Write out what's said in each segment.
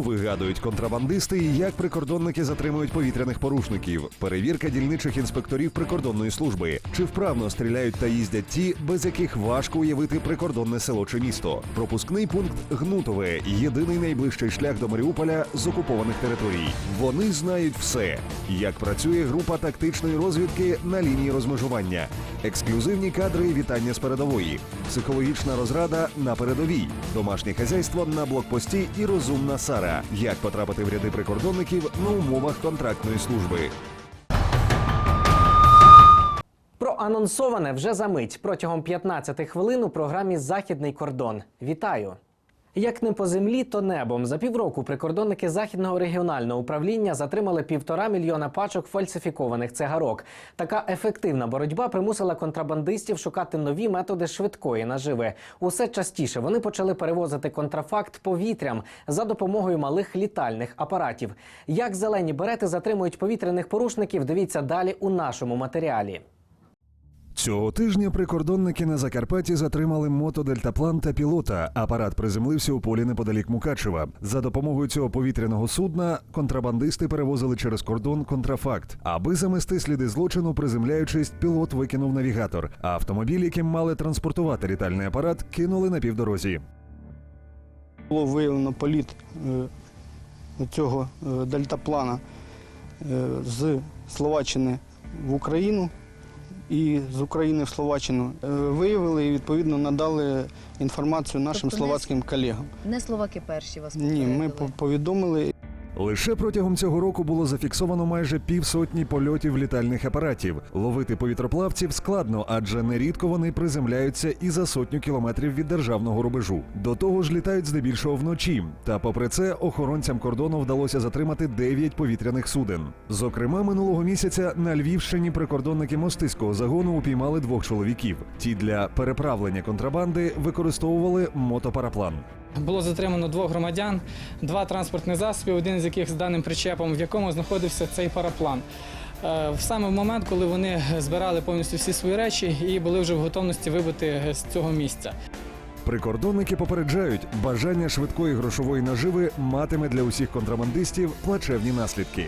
Вигадують контрабандисти і як прикордонники затримують повітряних порушників? Перевірка дільничих інспекторів прикордонної служби. Чи вправно стріляють та їздять ті, без яких важко уявити прикордонне село чи місто? Пропускний пункт Гнутове єдиний найближчий шлях до Маріуполя з окупованих територій. Вони знають все, як працює група тактичної розвідки на лінії розмежування, ексклюзивні кадри і вітання з передової, психологічна розрада на передовій, домашнє хазяйство на блокпості і розумна Сара. Як потрапити в ряди прикордонників на умовах контрактної служби. Проанонсоване вже за мить протягом 15 хвилин у програмі Західний кордон. Вітаю! Як не по землі, то небом. За півроку прикордонники західного регіонального управління затримали півтора мільйона пачок фальсифікованих цигарок. Така ефективна боротьба примусила контрабандистів шукати нові методи швидкої наживи. Усе частіше вони почали перевозити контрафакт повітрям за допомогою малих літальних апаратів. Як зелені берети затримують повітряних порушників? Дивіться далі у нашому матеріалі. Цього тижня прикордонники на Закарпатті затримали мотодельтаплан та пілота. Апарат приземлився у полі неподалік Мукачева. За допомогою цього повітряного судна контрабандисти перевозили через кордон контрафакт. Аби замести сліди злочину, приземляючись, пілот викинув навігатор. А автомобіль, яким мали транспортувати літальний апарат, кинули на півдорозі. Було виявлено політ е, цього е, дельтаплана е, з Словаччини в Україну і з України в Словаччину. Е, Виявили і відповідно надали інформацію нашим Тобто не- словацьким колегам. Не словаки перші вас Ні, ми по- повідомили. Лише протягом цього року було зафіксовано майже півсотні польотів літальних апаратів. Ловити повітроплавців складно, адже нерідко вони приземляються і за сотню кілометрів від державного рубежу. До того ж, літають здебільшого вночі. Та попри це, охоронцям кордону вдалося затримати 9 повітряних суден. Зокрема, минулого місяця на Львівщині прикордонники мостиського загону упіймали двох чоловіків. Ті для переправлення контрабанди використовували мотопараплан. Було затримано двох громадян, два транспортні засоби, один з яких з даним причепом, в якому знаходився цей параплан. Е, Саме в момент, коли вони збирали повністю всі свої речі і були вже в готовності вибити з цього місця. Прикордонники попереджають, бажання швидкої грошової наживи матиме для усіх контрабандистів плачевні наслідки.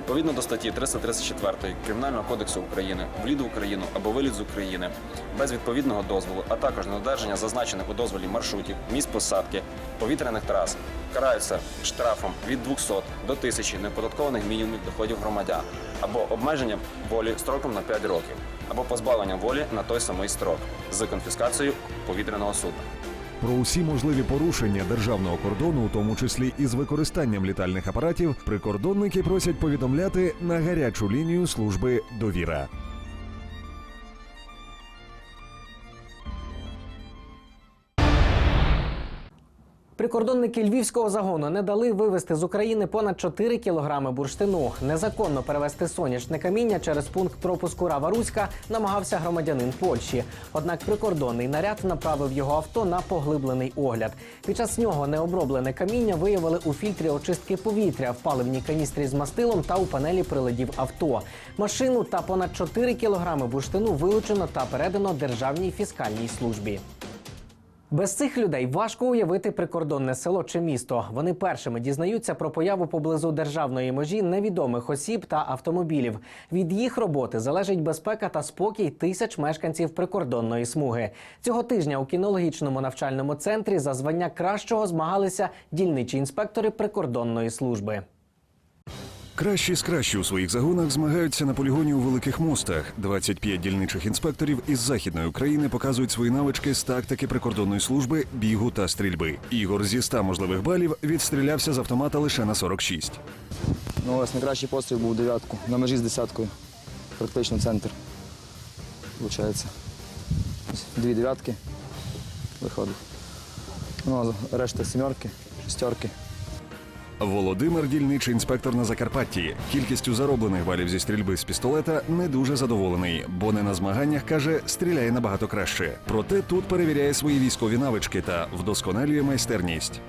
Відповідно до статті 334 Кримінального кодексу України, вліт в Україну або виліт з України без відповідного дозволу, а також недодержання зазначених у дозволі маршрутів, місць посадки, повітряних трас караються штрафом від 200 до 1000 неоподаткованих мінімумів доходів громадян або обмеженням волі строком на 5 років, або позбавленням волі на той самий строк з конфіскацією повітряного судна. Про усі можливі порушення державного кордону, у тому числі і з використанням літальних апаратів, прикордонники просять повідомляти на гарячу лінію служби довіра. Прикордонники львівського загону не дали вивезти з України понад 4 кілограми бурштину. Незаконно перевезти сонячне каміння через пункт пропуску Рава-Руська намагався громадянин Польщі. Однак прикордонний наряд направив його авто на поглиблений огляд. Під час нього необроблене каміння виявили у фільтрі очистки повітря, в паливній каністрі з мастилом та у панелі приладів авто. Машину та понад 4 кілограми бурштину вилучено та передано державній фіскальній службі. Без цих людей важко уявити прикордонне село чи місто. Вони першими дізнаються про появу поблизу державної межі невідомих осіб та автомобілів. Від їх роботи залежить безпека та спокій тисяч мешканців прикордонної смуги. Цього тижня у кінологічному навчальному центрі за звання кращого змагалися дільничі інспектори прикордонної служби. Кращі з кращі у своїх загонах змагаються на полігоні у великих мостах. 25 дільничих інспекторів із західної України показують свої навички з тактики прикордонної служби, бігу та стрільби. Ігор зі 100 можливих балів відстрілявся з автомата лише на 46. Ну, ось найкращий постріл був дев'ятку, на межі з десяткою. Практично центр. Виходить. Дві дев'ятки виходить. Ну, а решта сімерки, шестерки. Володимир дільничий інспектор на Закарпатті. Кількістю зароблених балів зі стрільби з пістолета не дуже задоволений, бо не на змаганнях каже, стріляє набагато краще. Проте тут перевіряє свої військові навички та вдосконалює майстерність.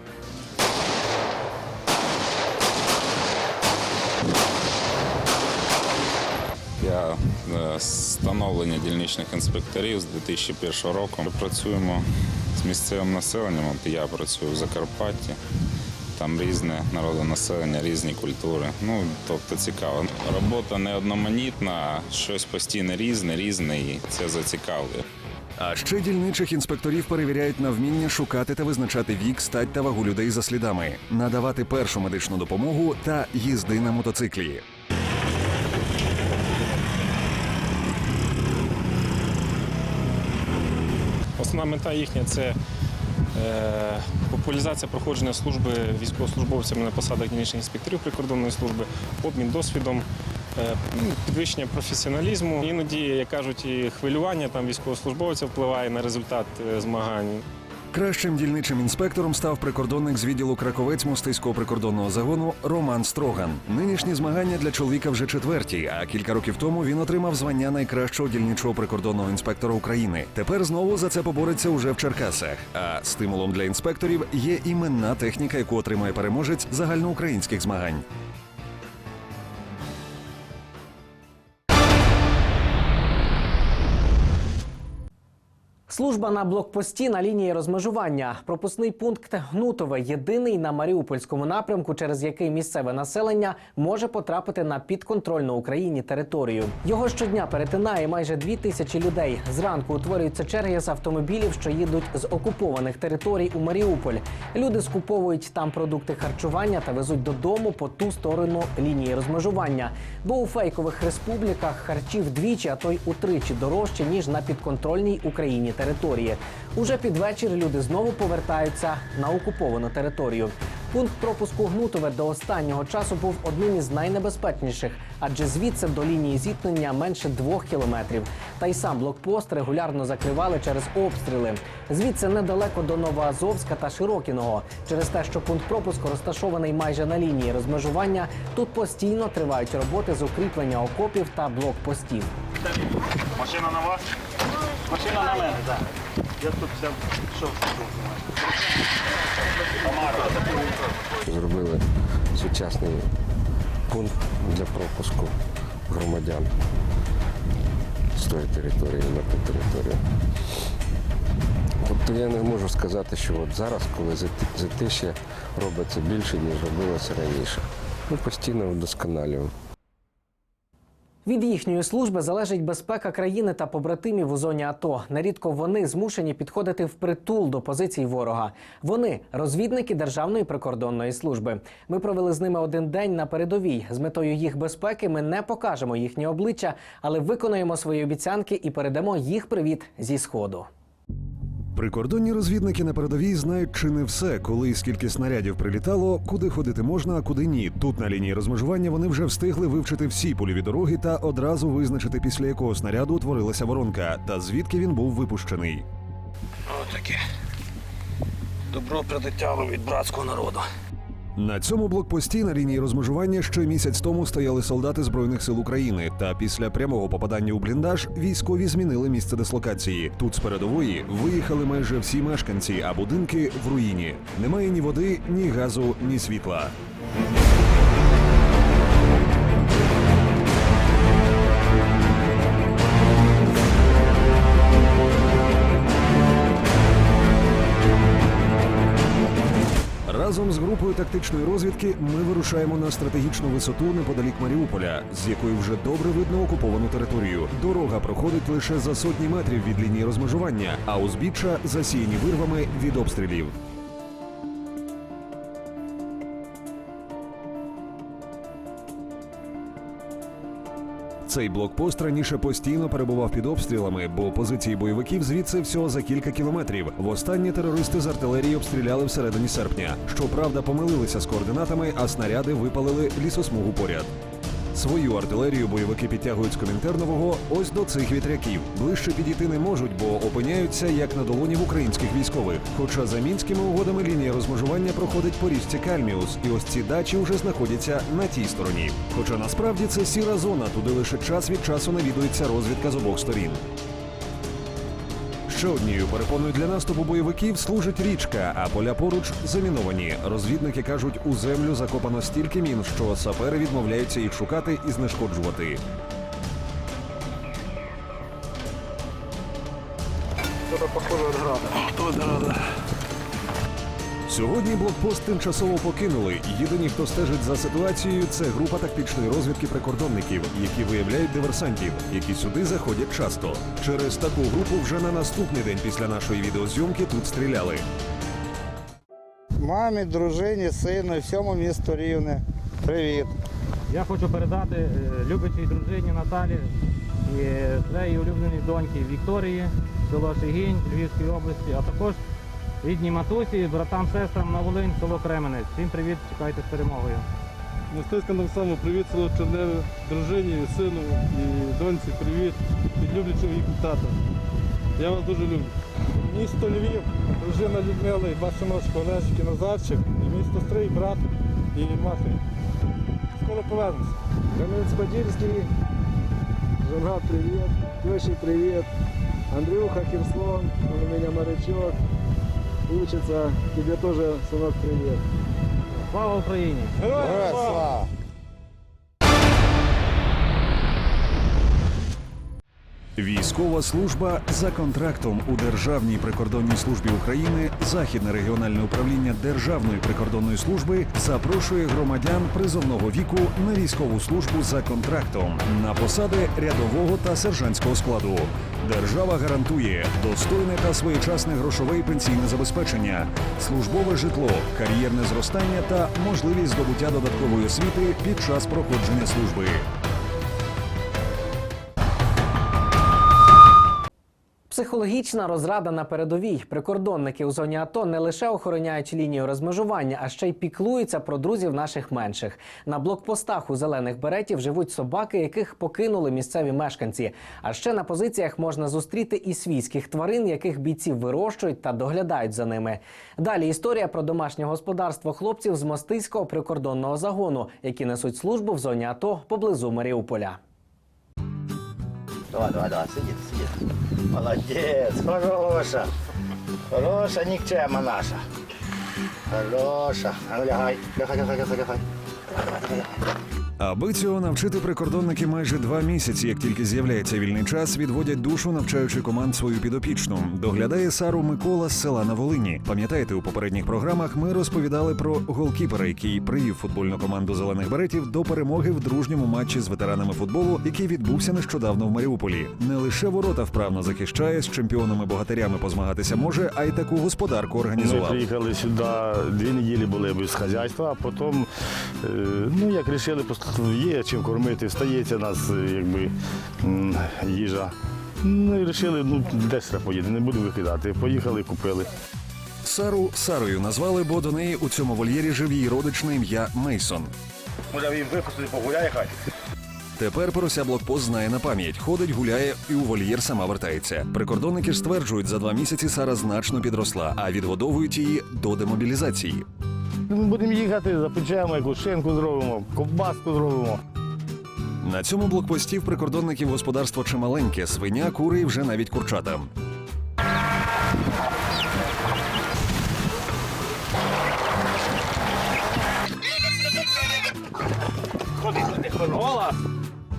Я е, становлення дільничних інспекторів з 2001 року. Ми Працюємо з місцевим населенням. Я працюю в Закарпатті. Там різне народонаселення, різні культури. Ну, тобто цікаво. Робота не одноманітна, щось постійно різне, різне, і це зацікавлює. А ще дільничих інспекторів перевіряють на вміння шукати та визначати вік, стать та вагу людей за слідами, надавати першу медичну допомогу та їзди на мотоциклі. Основна мета їхня це популяризація проходження служби військовослужбовцями на посадах дільничних інспекторів прикордонної служби, обмін досвідом, е, ну, підвищення професіоналізму. Іноді, як кажуть, і хвилювання там військовослужбовця впливає на результат е, змагань. Кращим дільничим інспектором став прикордонник з відділу Краковець мостиського прикордонного загону Роман Строган. Нинішні змагання для чоловіка вже четверті. А кілька років тому він отримав звання найкращого дільничого прикордонного інспектора України. Тепер знову за це побореться уже в Черкасах. А стимулом для інспекторів є іменна техніка, яку отримає переможець загальноукраїнських змагань. Служба на блокпості на лінії розмежування. Пропускний пункт Гнутове єдиний на Маріупольському напрямку, через який місцеве населення може потрапити на підконтрольну Україні територію. Його щодня перетинає майже дві тисячі людей. Зранку утворюються черги з автомобілів, що їдуть з окупованих територій у Маріуполь. Люди скуповують там продукти харчування та везуть додому по ту сторону лінії розмежування. Бо у фейкових республіках харчі вдвічі, а то й утричі дорожче ніж на підконтрольній Україні території. Уже під вечір люди знову повертаються на окуповану територію. Пункт пропуску Гнутове до останнього часу був одним із найнебезпечніших, адже звідси до лінії зіткнення менше двох кілометрів. Та й сам блокпост регулярно закривали через обстріли. Звідси недалеко до Новоазовська та Широкіного. Через те, що пункт пропуску розташований майже на лінії розмежування, тут постійно тривають роботи з укріплення окопів та блокпостів. Машина на вас? Машина на мене, так. Я тут все, що зробили сучасний пункт для пропуску громадян з тої території на ту територію. Тобто я не можу сказати, що от зараз, коли зати- затишя робиться більше, ніж робилося раніше. Ми постійно вдосконалюємо. Від їхньої служби залежить безпека країни та побратимів у зоні АТО. Нарідко вони змушені підходити впритул до позицій ворога. Вони розвідники Державної прикордонної служби. Ми провели з ними один день на передовій. З метою їх безпеки ми не покажемо їхні обличчя, але виконаємо свої обіцянки і передамо їх привіт зі сходу. Прикордонні розвідники на передовій знають чи не все, коли і скільки снарядів прилітало, куди ходити можна, а куди ні. Тут на лінії розмежування вони вже встигли вивчити всі польові дороги та одразу визначити, після якого снаряду утворилася воронка, та звідки він був випущений. Отаке. Добро прилетяло від братського народу. На цьому блокпості на лінії розмежування ще місяць тому стояли солдати збройних сил України. Та після прямого попадання у бліндаж військові змінили місце дислокації. Тут з передової виїхали майже всі мешканці, а будинки в руїні. Немає ні води, ні газу, ні світла. Разом з групою тактичної розвідки ми вирушаємо на стратегічну висоту неподалік Маріуполя, з якої вже добре видно окуповану територію. Дорога проходить лише за сотні метрів від лінії розмежування, а узбіччя засіяні вирвами від обстрілів. Цей блокпост раніше постійно перебував під обстрілами, бо позиції бойовиків звідси всього за кілька кілометрів. Востаннє терористи з артилерії обстріляли всередині серпня. Щоправда, помилилися з координатами, а снаряди випалили лісосмугу поряд. Свою артилерію бойовики підтягують з Комінтернового ось до цих вітряків. Ближче підійти не можуть, бо опиняються як на долоні в українських військових. Хоча за мінськими угодами лінія розмежування проходить по річці Кальміус, і ось ці дачі вже знаходяться на тій стороні. Хоча насправді це сіра зона, туди лише час від часу навідується розвідка з обох сторін. Ще однією перепоною для наступу бойовиків служить річка, а поля поруч заміновані. Розвідники кажуть, у землю закопано стільки мін, що сапери відмовляються їх шукати і знешкоджувати. Тут Сьогодні блокпост тимчасово покинули. Єдині, хто стежить за ситуацією, це група тактичної розвідки прикордонників, які виявляють диверсантів, які сюди заходять часто. Через таку групу вже на наступний день після нашої відеозйомки тут стріляли. Мамі, дружині, сину всьому місту Рівне. Привіт. Я хочу передати е, любичій дружині Наталі і своїй улюбленій доньки Вікторії, село Шигінь Львівської області, а також рідній матусі, братам, сестрам на Волинь, село Кременець. Всім привіт, чекайте з перемогою. Мистецька так само привіт село Черневе, дружині, сину і доньці привіт від люблячого їх тата. Я вас дуже люблю. Місто Львів, дружина Людмила і два синочки Олежик і Назарчик, і місто Стрий, брат і мати. Скоро повернемося. Кам'янець-Подільський, Жонга, привіт, Тьоші, привіт, Андрюха, Херсон, он у меня морячок, учится, тебе тоже, сынок, привет. Слава Украине! Героям слава! Військова служба за контрактом у Державній прикордонній службі України Західне регіональне управління Державної прикордонної служби запрошує громадян призовного віку на військову службу за контрактом на посади рядового та сержантського складу. Держава гарантує достойне та своєчасне грошове і пенсійне забезпечення, службове житло, кар'єрне зростання та можливість здобуття додаткової освіти під час проходження служби. Психологічна розрада на передовій. Прикордонники у зоні АТО не лише охороняють лінію розмежування, а ще й піклуються про друзів наших менших. На блокпостах у зелених беретів живуть собаки, яких покинули місцеві мешканці. А ще на позиціях можна зустріти і свійських тварин, яких бійці вирощують та доглядають за ними. Далі історія про домашнє господарство хлопців з мостиського прикордонного загону, які несуть службу в зоні АТО поблизу Маріуполя. Давай, давай, давай, сидіть, сидіть. Молодець, хороша. Хороша нікчема наша. Хороша. А ну лягай, лягай, лягай, лягай, лягай. Давай. Аби цього навчити прикордонники майже два місяці, як тільки з'являється вільний час, відводять душу, навчаючи команд свою підопічну. Доглядає Сару Микола з села на Волині. Пам'ятаєте, у попередніх програмах ми розповідали про голкіпера, який привів футбольну команду зелених беретів до перемоги в дружньому матчі з ветеранами футболу, який відбувся нещодавно в Маріуполі. Не лише ворота вправно захищає, з чемпіонами богатирями позмагатися може, а й таку господарку Ми організував. приїхали сюди, дві неділі були без хазяйства, а потім, е, ну як рішили вирішили, є чим кормити, стається нас е, якби їжа. Ну і вирішили, ну десь треба поїти, не будемо викидати. Поїхали, купили. Сару Сарою назвали, бо до неї у цьому вольєрі жив її родич на ім'я Мейсон. Може він випустити, погуляє хай. Тепер порося блокпост знає на пам'ять, ходить, гуляє і у вольєр сама вертається. Прикордонники ж стверджують, за два місяці Сара значно підросла, а відгодовують її до демобілізації. Ми будемо їхати, запечемо якусь шинку зробимо, ковбаску зробимо. На цьому блокпості в прикордонників господарство чималеньке, свиня, кури і вже навіть курчата.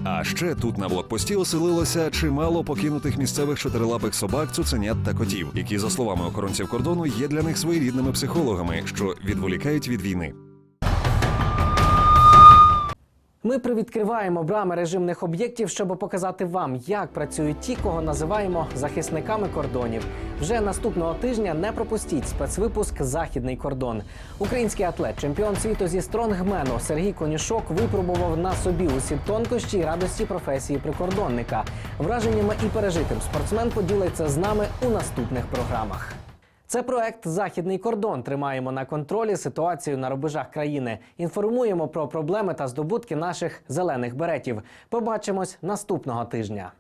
А ще тут на блокпості оселилося чимало покинутих місцевих чотирилапих собак, цуценят та котів, які, за словами охоронців кордону, є для них своєрідними психологами, що відволікають від війни. Ми привідкриваємо брами режимних об'єктів, щоб показати вам, як працюють ті, кого називаємо захисниками кордонів. Вже наступного тижня не пропустіть спецвипуск Західний кордон. Український атлет, чемпіон світу зі стронгмену Сергій Конюшок випробував на собі усі тонкощі й радості професії прикордонника. Враженнями і пережитим спортсмен поділиться з нами у наступних програмах. Це проект Західний кордон. Тримаємо на контролі ситуацію на рубежах країни. Інформуємо про проблеми та здобутки наших зелених беретів. Побачимось наступного тижня.